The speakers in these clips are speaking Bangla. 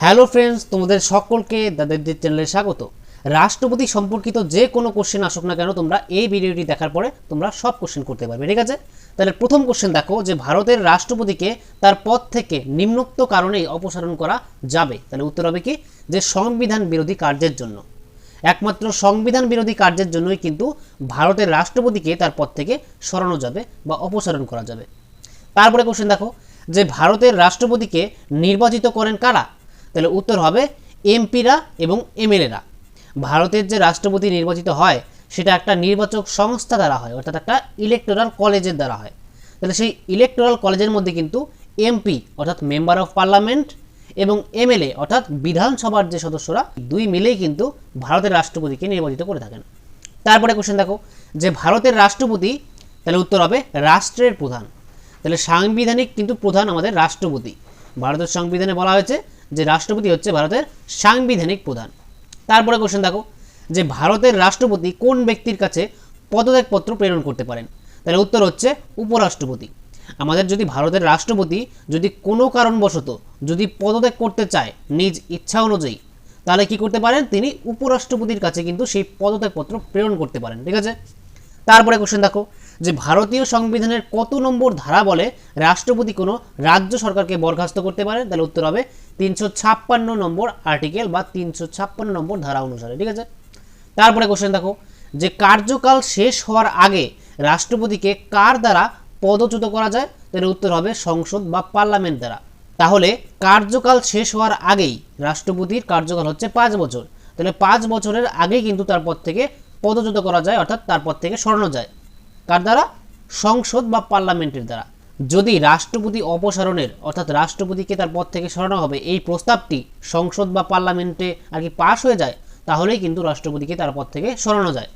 হ্যালো ফ্রেন্ডস, তোমাদের সকলকে দাদের চ্যানেলে স্বাগত। রাষ্ট্রপতি সম্পর্কিত যে কোনো কোশ্চেন আসুক না কেন, তোমরা এই ভিডিওটি দেখার পরে তোমরা সব কোশ্চেন করতে পারবে, ঠিক আছে? তাহলে প্রথম কোশ্চেন দেখো যে ভারতের রাষ্ট্রপতিকে তার পদ থেকে নিম্নোক্ত কারণেই অপসারণ করা যাবে। তাহলে উত্তর হবে কি? যে সংবিধান বিরোধী কার্যের জন্য। একমাত্র সংবিধান বিরোধী কার্যের জন্যই কিন্তু ভারতের রাষ্ট্রপতিকে তার পদ থেকে সরানো যাবে বা অপসারণ করা যাবে। তারপরে কোশ্চেন দেখো যে ভারতের রাষ্ট্রপতিকে নির্বাচিত করেন কারা? তাহলে উত্তর হবে এমপিরা এবং এমএলএরা। ভারতের যে রাষ্ট্রপতি নির্বাচিত হয়, সেটা একটা নির্বাচক সংস্থা দ্বারা হয়, অর্থাৎ একটা ইলেকটোরাল কলেজের দ্বারা হয়। তাহলে সেই ইলেকটোরাল কলেজের মধ্যে কিন্তু এমপি, অর্থাৎ মেম্বার অফ পার্লামেন্ট এবং এমএলএ, অর্থাৎ বিধানসভার যে সদস্যরা দুই মিলেই কিন্তু ভারতের রাষ্ট্রপতিকে নির্বাচিত করে থাকেন। তারপরে কোশ্চেন দেখো, যে ভারতের রাষ্ট্রপতি, তাহলে উত্তর হবে রাষ্ট্রের প্রধান। তাহলে সাংবিধানিক কিন্তু প্রধান আমাদের রাষ্ট্রপতি। ভারতের সংবিধানে বলা হয়েছে যে রাষ্ট্রপতি হচ্ছে ভারতের সাংবিধানিক প্রধান। তারপরে কোশ্চেন দেখো, যে ভারতের রাষ্ট্রপতি কোন ব্যক্তির কাছে পদত্যাগপত্র প্রেরণ করতে পারেন? তাহলে উত্তর হচ্ছে উপরাষ্ট্রপতি। আমাদের যদি ভারতের রাষ্ট্রপতি যদি কোনো কারণবশত যদি পদত্যাগ করতে চায় নিজ ইচ্ছা অনুযায়ী, তাহলে কি করতে পারেন? তিনি উপরাষ্ট্রপতির কাছে কিন্তু সেই পদত্যাগপত্র প্রেরণ করতে পারেন। ঠিক আছে? তারপরে কোশ্চেন দেখো যে ভারতীয় সংবিধানের কত নম্বর ধারা বলে রাষ্ট্রপতি কোনো রাজ্য সরকারকে বরখাস্ত করতে পারে তাহলে উত্তর হবে তিনশো ছাপ্পান্ন নম্বর আর্টিকেল বা তিনশো ছাপ্পান্ন নম্বর ধারা অনুসারে, ঠিক আছে? তারপরে কোশ্চেন দেখো, যে কার্যকাল শেষ হওয়ার আগে রাষ্ট্রপতিকে কার দ্বারা পদচ্যুত করা যায়? তাহলে উত্তর হবে সংসদ বা পার্লামেন্ট দ্বারা। তাহলে কার্যকাল শেষ হওয়ার আগেই রাষ্ট্রপতির কার্যকাল হচ্ছে পাঁচ বছর। তাহলে পাঁচ বছরের আগেই কিন্তু তার পদ থেকে পদচ্যুত করা যায়, অর্থাৎ তার পদ থেকে সরানো যায়। কার দ্বারা? সংসদ বা পার্লামেন্টের দ্বারা। যদি রাষ্ট্রপতি অপসারণের, অর্থাৎ রাষ্ট্রপতিকে তার পদ থেকে সরানো হবে, এই প্রস্তাবটি সংসদ বা পার্লামেন্টে আর কি পাশ হয়ে যায়, তাহলেই কিন্তু রাষ্ট্রপতিকে তার পদ থেকে সরানো যায়।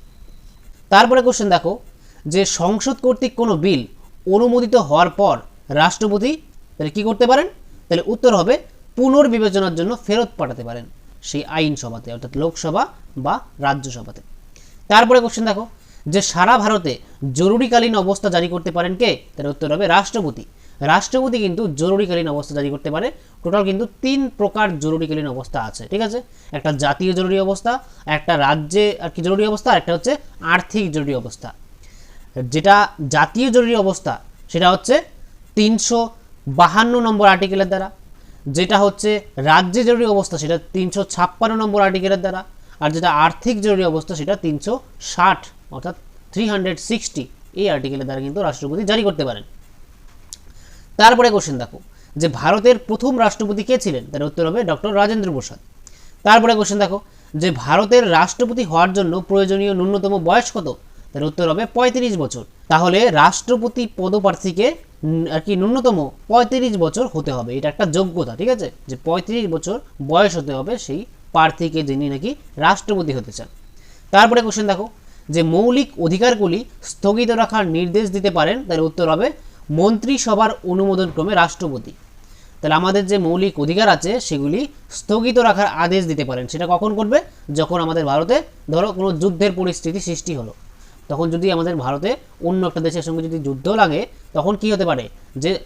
তারপরে কোশ্চেন দেখো, যে সংসদ কর্তৃক কোনো বিল অনুমোদিত হওয়ার পর রাষ্ট্রপতি তাহলে কি করতে পারেন? তাহলে উত্তর হবে, পুনর্বিবেচনার জন্য ফেরত পাঠাতে পারেন সেই আইনসভাতে, অর্থাৎ লোকসভা বা রাজ্যসভাতে। তারপরে কোশ্চেন দেখো যে সারা ভারতে জরুরিকালীন অবস্থা জারি করতে পারেন কে? তার উত্তর হবে রাষ্ট্রপতি। রাষ্ট্রপতি কিন্তু জরুরিকালীন অবস্থা জারি করতে পারে। টোটাল কিন্তু তিন প্রকার জরুরিকালীন অবস্থা আছে, ঠিক আছে? একটা জাতীয় জরুরি অবস্থা, একটা রাজ্যে আর কি জরুরি অবস্থা একটা হচ্ছে আর্থিক জরুরি অবস্থা। যেটা জাতীয় জরুরি অবস্থা, সেটা হচ্ছে তিনশো বাহান্ন নম্বর আর্টিকেলের দ্বারা। যেটা হচ্ছে রাজ্যে জরুরি অবস্থা, সেটা তিনশো ছাপ্পান্ন নম্বর আর্টিকেলের দ্বারা। আর যেটা আর্থিক জরুরি অবস্থা, সেটা তিনশো ষাট অর্থাৎ থ্রি এই আর্টিকেলের দ্বারা কিন্তু রাষ্ট্রপতি জারি করতে পারেন। তারপরে কোশ্চেন দেখো, যে ভারতের প্রথম রাষ্ট্রপতি কে ছিলেন? তার উত্তর হবে ডক্টর রাজেন্দ্র প্রসাদ। তারপরে কোশ্চেন দেখো, যে ভারতের রাষ্ট্রপতি হওয়ার জন্য প্রয়োজনীয় ন্যূনতম বয়স কত? তার উত্তর হবে পঁয়ত্রিশ বছর। তাহলে রাষ্ট্রপতি পদপ্রার্থীকে আর কি ন্যূনতম পঁয়ত্রিশ বছর হতে হবে। এটা একটা যোগ্যতা, ঠিক আছে? যে পঁয়ত্রিশ বছর বয়স হতে হবে সেই প্রার্থীকে যিনি নাকি রাষ্ট্রপতি হতে চান। তারপরে কোশ্চেন দেখো যে মৌলিক অধিকারগুলি স্থগিত রাখার নির্দেশ দিতে পারেন তার উত্তর হবে মন্ত্রিসভার অনুমোদন ক্রমে রাষ্ট্রপতি। তাহলে আমাদের যে মৌলিক অধিকার আছে, সেগুলি স্থগিত রাখার আদেশ দিতে পারেন। সেটা কখন করবে? যখন আমাদের ভারতে, ধরো, কোনো যুদ্ধের পরিস্থিতি সৃষ্টি হলো। তখন যদি আমাদের ভারতে অন্য একটা দেশের সঙ্গে যদি যুদ্ধ লাগে, তখন কি হতে পারে? যে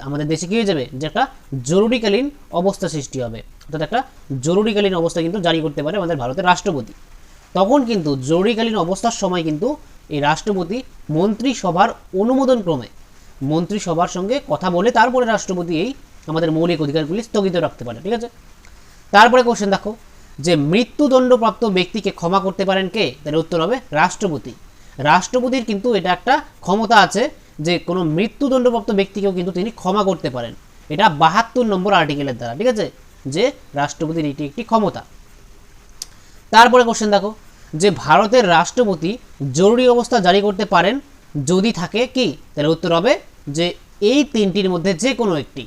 আমাদের দেশে কী হয়ে যাবে? যে একটা জরুরিকালীন অবস্থা সৃষ্টি হবে। অর্থাৎ একটা জরুরিকালীন অবস্থা কিন্তু জারি করতে পারে আমাদের ভারতের রাষ্ট্রপতি। তখন কিন্তু জরুরিকালীন অবস্থার সময় কিন্তু এই রাষ্ট্রপতি মন্ত্রিসভার অনুমোদন ক্রমে মন্ত্রিসভার সঙ্গে কথা বলে তারপরে রাষ্ট্রপতি এই আমাদের মৌলিক অধিকারগুলি স্থগিত রাখতে পারে, ঠিক আছে? তারপরে কোশ্চেন দেখো, যে মৃত্যুদণ্ডপ্রাপ্ত ব্যক্তিকে ক্ষমা করতে পারেন কে? তার উত্তর হবে রাষ্ট্রপতি। রাষ্ট্রপতির কিন্তু এটা একটা ক্ষমতা আছে যে কোনো মৃত্যুদণ্ডপ্রাপ্ত ব্যক্তিকেও কিন্তু তিনি ক্ষমা করতে পারেন। এটা বাহাত্তর নম্বর আর্টিকেলের দ্বারা, ঠিক আছে? যে রাষ্ট্রপতির এটি একটি ক্ষমতা। তারপরে কোশ্চেন দেখো যে ভারতের রাষ্ট্রপতি জরুরি অবস্থা জারি করতে পারেন, যদি থাকে কি? তাহলে উত্তর হবে যে এই তিনটির মধ্যে যে কোনো একটি।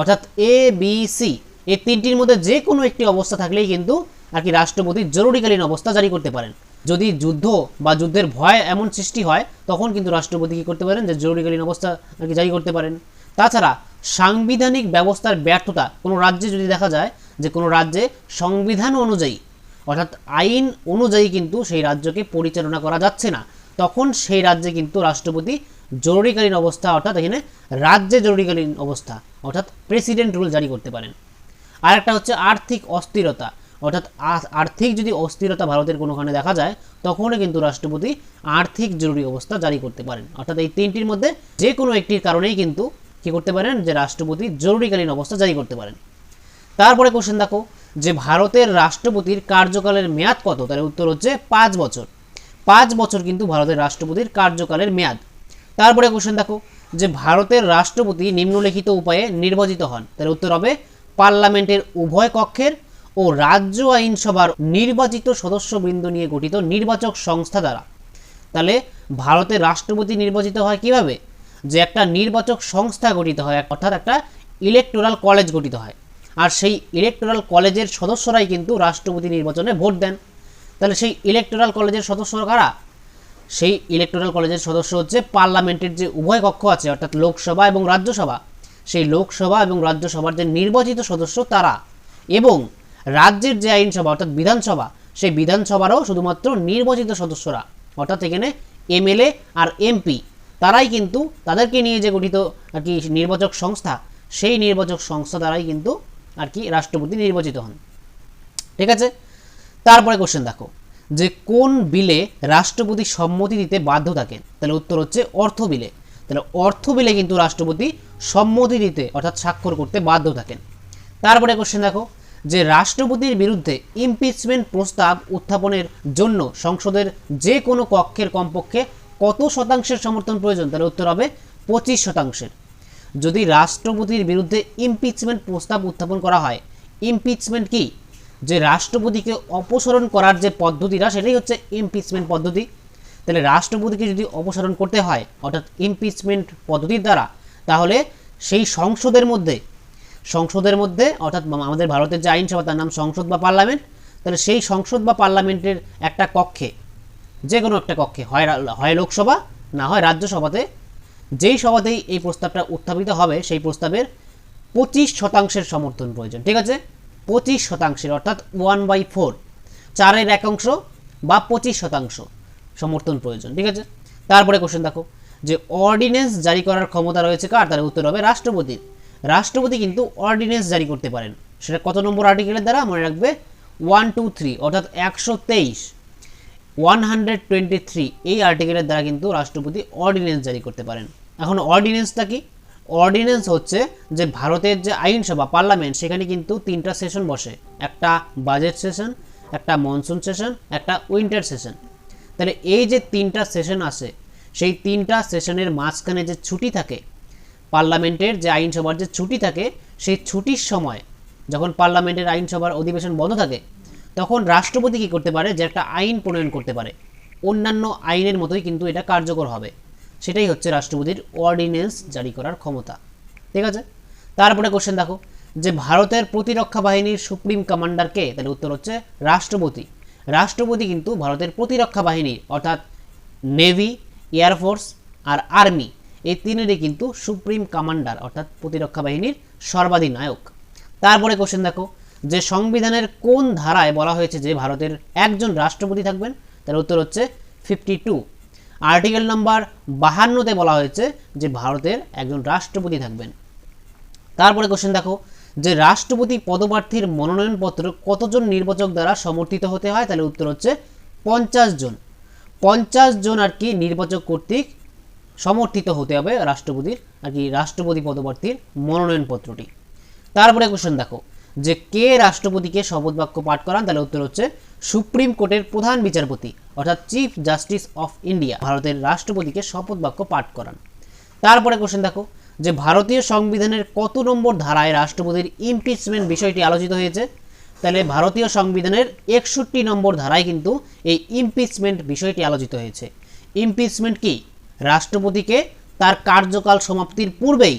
অর্থাৎ এ বি সি এই তিনটির মধ্যে যে কোনো একটি অবস্থা থাকলেই কিন্তু আর কি রাষ্ট্রপতি জরুরিকালীন অবস্থা জারি করতে পারেন। যদি যুদ্ধ বা যুদ্ধের ভয় এমন সৃষ্টি হয়, তখন কিন্তু রাষ্ট্রপতি কী করতে পারেন? যে জরুরিকালীন অবস্থা আর কি জারি করতে পারেন। তাছাড়া সাংবিধানিক ব্যবস্থার ব্যর্থতা কোনো রাজ্যে যদি দেখা যায়, যে কোনো রাজ্যে সংবিধান অনুযায়ী অর্থাৎ আইন অনুযায়ী কিন্তু সেই রাজ্যকে পরিচালনা করা যাচ্ছে না। তখন সেই রাজ্যে কিন্তু রাষ্ট্রপতি জরুরিকালীন অবস্থা, অর্থাৎ এখানে রাজ্যে জরুরিকালীন অবস্থা, অর্থাৎ প্রেসিডেন্ট রুল জারি করতে পারেন। আর একটা হচ্ছে আর্থিক অস্থিরতা, অর্থাৎ আর্থিক যদি অস্থিরতা ভারতের কোনোখানে দেখা যায়, তখনও কিন্তু রাষ্ট্রপতি আর্থিক জরুরি অবস্থা জারি করতে পারেন। অর্থাৎ এই তিনটির মধ্যে যে কোনো একটির কারণেই কিন্তু কি করতে পারেন, যে রাষ্ট্রপতি জরুরিকালীন অবস্থা জারি করতে পারেন। তারপরে কোশ্চেন দেখো যে ভারতের রাষ্ট্রপতির কার্যকালের মেয়াদ কত? তার উত্তর হচ্ছে পাঁচ বছর। পাঁচ বছর কিন্তু ভারতের রাষ্ট্রপতির কার্যকালের মেয়াদ। তারপরে কোশ্চেন দেখো, যে ভারতের রাষ্ট্রপতি নিম্নলিখিত উপায়ে নির্বাচিত হন। তার উত্তর হবে পার্লামেন্টের উভয় কক্ষের ও রাজ্য আইনসভার নির্বাচিত সদস্যবৃন্দ নিয়ে গঠিত নির্বাচক সংস্থা দ্বারা। তাহলে ভারতের রাষ্ট্রপতি নির্বাচিত হয় কীভাবে? যে একটা নির্বাচক সংস্থা গঠিত হয়, অর্থাৎ একটা ইলেকটোরাল কলেজ গঠিত হয়। আর সেই ইলেকটোরাল কলেজের সদস্যরাই কিন্তু রাষ্ট্রপতি নির্বাচনে ভোট দেন। তাহলে সেই ইলেকটোরাল কলেজের সদস্যরা কারা? সেই ইলেকটোরাল কলেজের সদস্য হচ্ছে পার্লামেন্টের যে উভয় কক্ষ আছে, অর্থাৎ লোকসভা এবং রাজ্যসভা। সেই লোকসভা এবং রাজ্যসভার যে নির্বাচিত সদস্য তারা এবং রাজ্যের যে আইনসভা, অর্থাৎ বিধানসভা, সেই বিধানসভারও শুধুমাত্র নির্বাচিত সদস্যরা, অর্থাৎ এখানে এমএলএ আর এমপি, তারাই কিন্তু তাদেরকে নিয়ে যে গঠিত আর কি নির্বাচক সংস্থা, সেই নির্বাচক সংস্থা দ্বারাই কিন্তু আর কি, রাষ্ট্রপতি নির্বাচিত হন। ঠিক আছে? তারপরে কোশ্চেন দেখো। যে কোন বিলে রাষ্ট্রপতি সম্মতি দিতে বাধ্য থাকেন? তাহলে উত্তর হচ্ছে অর্থ বিলে। তাহলে অর্থ বিলে কিন্তু রাষ্ট্রপতি সম্মতি দিতে, অর্থাৎ স্বাক্ষর করতে বাধ্য থাকেন। তারপরে কোশ্চেন দেখো। যে রাষ্ট্রপতির বিরুদ্ধে ইমপিচমেন্ট প্রস্তাব উত্থাপনের জন্য সংসদের যে কোনো কক্ষের কমপক্ষে কত শতাংশের সমর্থন প্রয়োজন? তাহলে উত্তর হবে পঁচিশ শতাংশের। যদি রাষ্ট্রপতির বিরুদ্ধে ইমপিচমেন্ট প্রস্তাব উত্থাপন করা হয় ইমপিচমেন্ট কি? যে রাষ্ট্রপতিকে অপসারণ করার যে পদ্ধতিটা, সেটাই হচ্ছে ইমপিচমেন্ট পদ্ধতি। তাহলে রাষ্ট্রপতিকে যদি অপসারণ করতে হয়, অর্থাৎ ইমপিচমেন্ট পদ্ধতির দ্বারা, তাহলে সেই সংসদের মধ্যে সংসদের মধ্যে, অর্থাৎ আমাদের ভারতের যে আইনসভা, তার নাম সংসদ বা পার্লামেন্ট, তাহলে সেই সংসদ বা পার্লামেন্টের একটা কক্ষে যে কোনো একটা কক্ষে, হয় হয় লোকসভা, না হয় রাজ্যসভাতে যেই সভাতেই এই প্রস্তাবটা উত্থাপিত হবে, সেই প্রস্তাবের পঁচিশ শতাংশের সমর্থন প্রয়োজন, ঠিক আছে? পঁচিশ শতাংশের, অর্থাৎ ওয়ান বাই ফোর চারের একাংশ বা পঁচিশ শতাংশ সমর্থন প্রয়োজন, ঠিক আছে? তারপরে কোশ্চেন দেখো, যে অর্ডিন্যান্স জারি করার ক্ষমতা রয়েছে কার? তার উত্তর হবে রাষ্ট্রপতির। রাষ্ট্রপতি কিন্তু অর্ডিন্যান্স জারি করতে পারেন। সেটা কত নম্বর আর্টিকেলের দ্বারা? মনে রাখবে ওয়ান টু থ্রি অর্থাৎ একশো তেইশ। ওয়ান হান্ড্রেড টোয়েন্টি থ্রি এই আর্টিকেলের দ্বারা কিন্তু রাষ্ট্রপতি অর্ডিন্যান্স জারি করতে পারেন। এখন অর্ডিন্যান্সটা কি? অর্ডিন্যান্স হচ্ছে যে ভারতের যে আইনসভা পার্লামেন্ট সেখানে কিন্তু তিনটা সেশন বসে। একটা বাজেট সেশন একটা মনসুন সেশন একটা উইন্টার সেশন তাহলে এই যে তিনটা সেশন আসে, সেই তিনটা সেশনের মাঝখানে যে ছুটি থাকে পার্লামেন্টের যে আইনসভার যে ছুটি থাকে, সেই ছুটির সময় যখন পার্লামেন্টের আইনসভার অধিবেশন বন্ধ থাকে তখন রাষ্ট্রপতি কী করতে পারে? যে একটা আইন প্রণয়ন করতে পারে। অন্যান্য আইনের মতোই কিন্তু এটা কার্যকর হবে। সেটাই হচ্ছে রাষ্ট্রপতির অর্ডিন্যান্স জারি করার ক্ষমতা। ঠিক আছে? তারপরে কোশ্চেন দেখো। যে ভারতের প্রতিরক্ষা বাহিনীর সুপ্রিম কমান্ডার কে তাহলে উত্তর হচ্ছে রাষ্ট্রপতি। রাষ্ট্রপতি কিন্তু ভারতের প্রতিরক্ষা বাহিনীর অর্থাৎ নেভি এয়ারফোর্স আর আর্মি এই তিনেরই কিন্তু সুপ্রিম কমান্ডার, অর্থাৎ প্রতিরক্ষা বাহিনীর সর্বাধিনায়ক। তারপরে কোশ্চেন দেখো। যে সংবিধানের কোন ধারায় বলা হয়েছে যে ভারতের একজন রাষ্ট্রপতি থাকবেন, তার উত্তর হচ্ছে ফিফটি টু আর্টিকেল নাম্বার বাহান্নতে বলা হয়েছে যে ভারতের একজন রাষ্ট্রপতি থাকবেন। তারপরে কোশ্চেন দেখো, যে রাষ্ট্রপতি পদপ্রার্থীর মনোনয়নপত্র কতজন নির্বাচক দ্বারা সমর্থিত হতে হয়? তাহলে উত্তর হচ্ছে পঞ্চাশ জন। পঞ্চাশ জন আর কি নির্বাচক কর্তৃক সমর্থিত হতে হবে রাষ্ট্রপতির, আর কি রাষ্ট্রপতি পদপ্রার্থীর মনোনয়নপত্রটি। তারপরে কোশ্চেন দেখো যে কে রাষ্ট্রপতিকে শপথ বাক্য পাঠ করান, তাহলে উত্তর হচ্ছে সুপ্রিম কোর্টের প্রধান বিচারপতি, অর্থাৎ চিফ জাস্টিস অফ ইন্ডিয়া ভারতের রাষ্ট্রপতিকে শপথ বাক্য পাঠ করান। তারপরে কোশ্চেন দেখো, যে ভারতীয় সংবিধানের কত নম্বর ধারায় রাষ্ট্রপতির ইমপিচমেন্ট বিষয়টি আলোচিত হয়েছে? তাহলে ভারতীয় সংবিধানের একষট্টি নম্বর ধারায় কিন্তু এই ইমপিচমেন্ট বিষয়টি আলোচিত হয়েছে। ইমপিচমেন্ট কি? রাষ্ট্রপতিকে তার কার্যকাল সমাপ্তির পূর্বেই,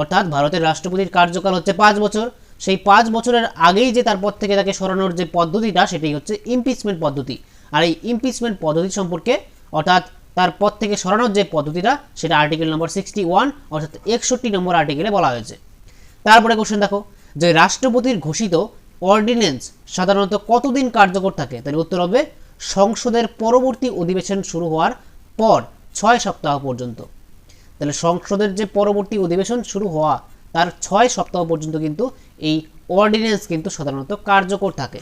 অর্থাৎ ভারতের রাষ্ট্রপতির কার্যকাল হচ্ছে পাঁচ বছর সেই পাঁচ বছরের আগেই যে তারপর থেকে তাকে সরানোর যে পদ্ধতিটা, সেটাই হচ্ছে ইমপিচমেন্ট পদ্ধতি। আর এই ইমপিচমেন্ট পদ্ধতি সম্পর্কে, অর্থাৎ তার তারপর থেকে সরানোর যে পদ্ধতিটা, সেটা আর্টিকেল নম্বর সিক্সটি ওয়ান অর্থাৎ একষট্টি নম্বর আর্টিকেলে বলা হয়েছে। তারপরে কোশ্চেন দেখো, যে রাষ্ট্রপতির ঘোষিত অর্ডিন্যান্স সাধারণত কতদিন কার্যকর থাকে? তাহলে উত্তর হবে, সংসদের পরবর্তী অধিবেশন শুরু হওয়ার পর ছয় সপ্তাহ পর্যন্ত। তাহলে সংসদের যে পরবর্তী অধিবেশন শুরু হওয়া তার ছয় সপ্তাহ পর্যন্ত কিন্তু এই অর্ডিন্যান্স কিন্তু সাধারণত কার্যকর থাকে।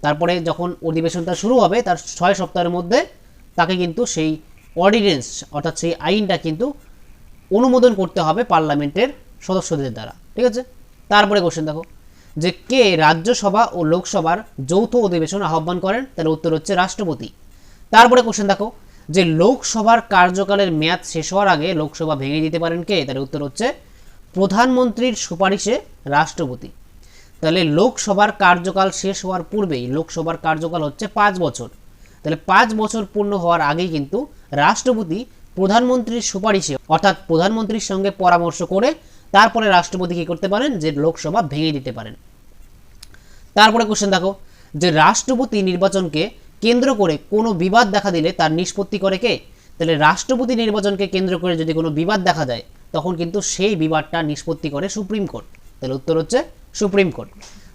তারপরে যখন অধিবেশনটা শুরু হবে, তার ছয় সপ্তাহের মধ্যে তাকে কিন্তু সেই অর্ডিন্যান্স অর্থাৎ সেই আইনটা কিন্তু অনুমোদন করতে হবে পার্লামেন্টের সদস্যদের দ্বারা। ঠিক আছে? তারপরে কোশ্চেন দেখো। যে কে রাজ্যসভা ও লোকসভার যৌথ অধিবেশন আহ্বান করেন, তার উত্তর হচ্ছে রাষ্ট্রপতি। তারপরে কোশ্চেন দেখো। যে লোকসভার কার্যকালের মেয়াদ শেষ হওয়ার আগে লোকসভা ভেঙে দিতে পারেন কে? তার উত্তর হচ্ছে প্রধানমন্ত্রীর সুপারিশে রাষ্ট্রপতি। তাহলে লোকসভার কার্যকাল শেষ হওয়ার পূর্বেই লোকসভার কার্যকাল হচ্ছে পাঁচ বছর। তাহলে পাঁচ বছর পূর্ণ হওয়ার আগেই কিন্তু রাষ্ট্রপতি প্রধানমন্ত্রীর সুপারিশে, অর্থাৎ প্রধানমন্ত্রীর সঙ্গে পরামর্শ করে তারপরে রাষ্ট্রপতি কী করতে পারেন? যে লোকসভা ভেঙে দিতে পারেন। তারপরে কোশ্চেন দেখো, যে রাষ্ট্রপতি নির্বাচনকে কেন্দ্র করে কোনো বিবাদ দেখা দিলে তার নিষ্পত্তি করে কে? তাহলে রাষ্ট্রপতি নির্বাচনকে কেন্দ্র করে যদি কোনো বিবাদ দেখা যায় তখন কিন্তু সেই বিবাদটা নিষ্পত্তি করে সুপ্রিম কোর্ট। তাহলে উত্তর হচ্ছে সুপ্রিম কোর্ট।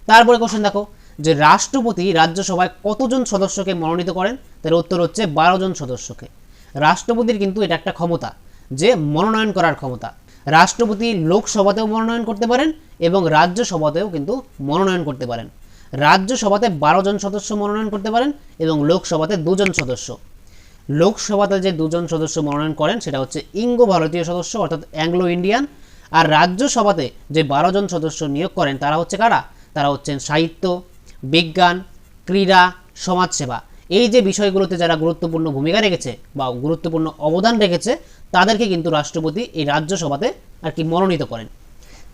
তারপরে কোশ্চেন দেখো, যে রাষ্ট্রপতি রাজ্যসভায় কতজন সদস্যকে মনোনীত করেন? তাহলে উত্তর হচ্ছে বারো জন সদস্যকে। রাষ্ট্রপতির কিন্তু এটা একটা ক্ষমতা, যে মনোনয়ন করার ক্ষমতা। রাষ্ট্রপতি লোকসভাতেও মনোনয়ন করতে পারেন এবং রাজ্যসভাতেও কিন্তু মনোনয়ন করতে পারেন। রাজ্যসভাতে বারো জন সদস্য মনোনয়ন করতে পারেন এবং লোকসভাতে দুজন সদস্য। লোকসভাতে যে দুজন সদস্য মনোনয়ন করেন, সেটা হচ্ছে ইঙ্গ ভারতীয় সদস্য, অর্থাৎ অ্যাংলো ইন্ডিয়ান আর রাজ্যসভাতে যে বারো জন সদস্য নিয়োগ করেন, তারা হচ্ছে কারা? তারা হচ্ছেন সাহিত্য, বিজ্ঞান, ক্রীড়া, সমাজসেবা। এই যে বিষয়গুলোতে যারা গুরুত্বপূর্ণ ভূমিকা রেখেছে বা গুরুত্বপূর্ণ অবদান রেখেছে, তাদেরকে কিন্তু রাষ্ট্রপতি এই রাজ্যসভাতে আর কি মনোনীত করেন।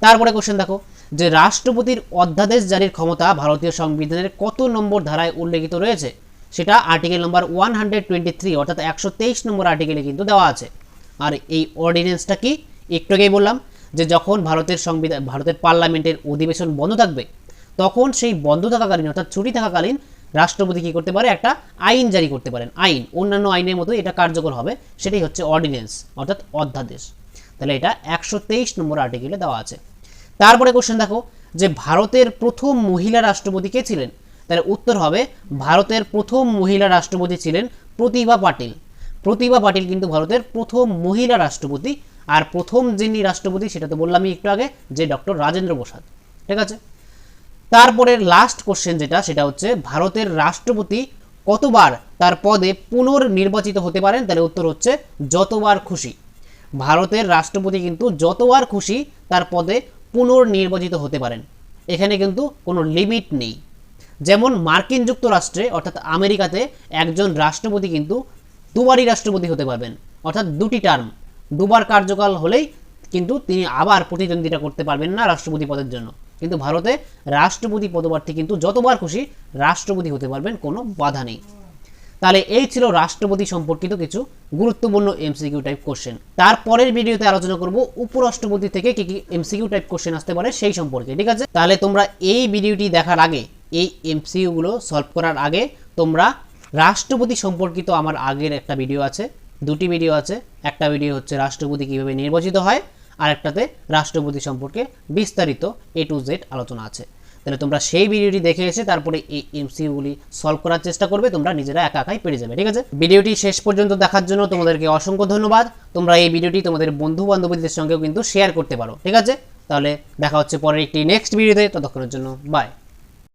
তারপরে কোশ্চেন দেখো, যে রাষ্ট্রপতির অধ্যাদেশ জারির ক্ষমতা ভারতীয় সংবিধানের কত নম্বর ধারায় উল্লেখিত রয়েছে? সেটা article number one hundred twenty three অর্থাৎ একশো তেইশ নম্বর আর্টিকেলে কিন্তু দেওয়া আছে। আর এই অর্ডিন্যান্সটা কি? একটু আগেই বললাম যে যখন ভারতের সংবিধান ভারতের পার্লামেন্টের অধিবেশন বন্ধ থাকবে, তখন সেই বন্ধ থাকাকালীন, অর্থাৎ ছুটি থাকাকালীন রাষ্ট্রপতি কী করতে পারে? একটা আইন জারি করতে পারেন। আইন, অন্যান্য আইনের মতো এটা কার্যকর হবে। সেটাই হচ্ছে অর্ডিন্যান্স অর্থাৎ অধ্যাদেশ। তাহলে এটা একশো তেইশ নম্বর আর্টিকেলে দেওয়া আছে। তারপরে কোশ্চেন দেখো, যে ভারতের প্রথম মহিলা রাষ্ট্রপতি কে ছিলেন? তাহলে উত্তর হবে, ভারতের প্রথম মহিলা রাষ্ট্রপতি ছিলেন প্রতিভা পাটিল। প্রতিভা পাটিল কিন্তু ভারতের প্রথম মহিলা রাষ্ট্রপতি, আর প্রথম যিনি রাষ্ট্রপতি, সেটা তো বললামই একটু আগে, যে ডক্টর রাজেন্দ্র প্রসাদ। ঠিক আছে? তারপরে লাস্ট কোশ্চেন যেটা, সেটা হচ্ছে, ভারতের রাষ্ট্রপতি কতবার তার পদে পুনর্নির্বাচিত হতে পারেন? তাহলে উত্তর হচ্ছে, যতবার খুশি। ভারতের রাষ্ট্রপতি কিন্তু যতবার খুশি তার পদে পুনর্নির্বাচিত হতে পারেন। এখানে কিন্তু কোনো লিমিট নেই। যেমন মার্কিন যুক্তরাষ্ট্রে, অর্থাৎ আমেরিকাতে একজন রাষ্ট্রপতি কিন্তু দুবারই রাষ্ট্রপতি হতে পারবেন। অর্থাৎ দুটি টার্ম দুবার কার্যকাল হলেই কিন্তু তিনি আবার প্রতিদ্বন্দ্বিতা করতে পারবেন না রাষ্ট্রপতি পদের জন্য। কিন্তু ভারতে রাষ্ট্রপতি পদপ্রার্থী কিন্তু যতবার খুশি রাষ্ট্রপতি হতে পারবেন, কোনো বাধা নেই। তাহলে এই ছিল রাষ্ট্রপতি সম্পর্কিত কিছু গুরুত্বপূর্ণ এমসিকিউ টাইপ কোশ্চেন তারপরের ভিডিওতে আলোচনা করব উপরাষ্ট্রপতি থেকে কি কি এমসিকিউ টাইপ কোশ্চেন আসতে পারে সেই সম্পর্কে, ঠিক আছে? তাহলে তোমরা এই ভিডিওটি দেখার আগে এই এমসিকিউগুলো সলভ করার আগে তোমরা রাষ্ট্রপতি সম্পর্কিত আমার আগের একটা ভিডিও আছে, দুটি ভিডিও আছে। একটা ভিডিও হচ্ছে রাষ্ট্রপতি কীভাবে নির্বাচিত হয়, আর একটাতে রাষ্ট্রপতি সম্পর্কে বিস্তারিত এ টু জেড আলোচনা আছে। তাহলে তোমরা সেই ভিডিওটি দেখে এসে তারপরে এই এমসিইউগুলি সলভ করার চেষ্টা করবে, তোমরা নিজেরা একা একাই পেরে যাবে, ঠিক আছে? ভিডিওটি শেষ পর্যন্ত দেখার জন্য তোমাদেরকে অসংখ্য ধন্যবাদ। তোমরা এই ভিডিওটি তোমাদের বন্ধু বান্ধবীদের সঙ্গেও কিন্তু শেয়ার করতে পারো, ঠিক আছে? তাহলে দেখা হচ্ছে পরের একটি নেক্সট ভিডিওতে ততক্ষণের জন্য বাই